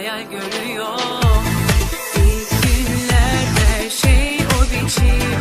hayal görüyor. İlk günler her şey o biçim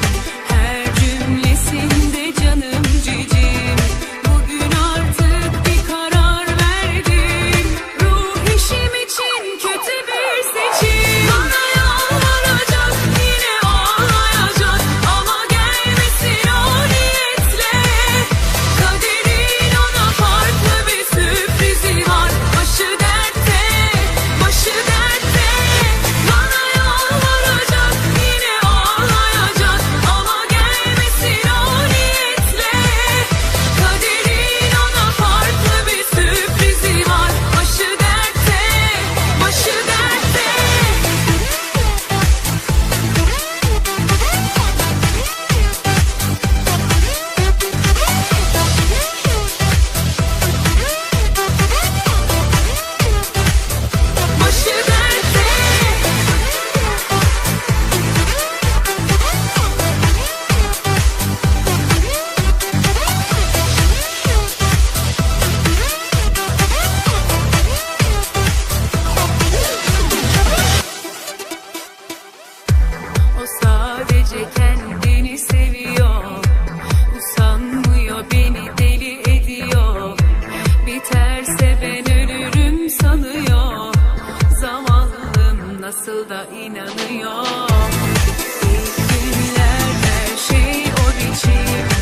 sadece kendini seviyor. Usanmıyor beni deli ediyor. Biterse ben ölürüm sanıyor. Zavallım nasıl da inanıyor. İlk günler her şey o biçim.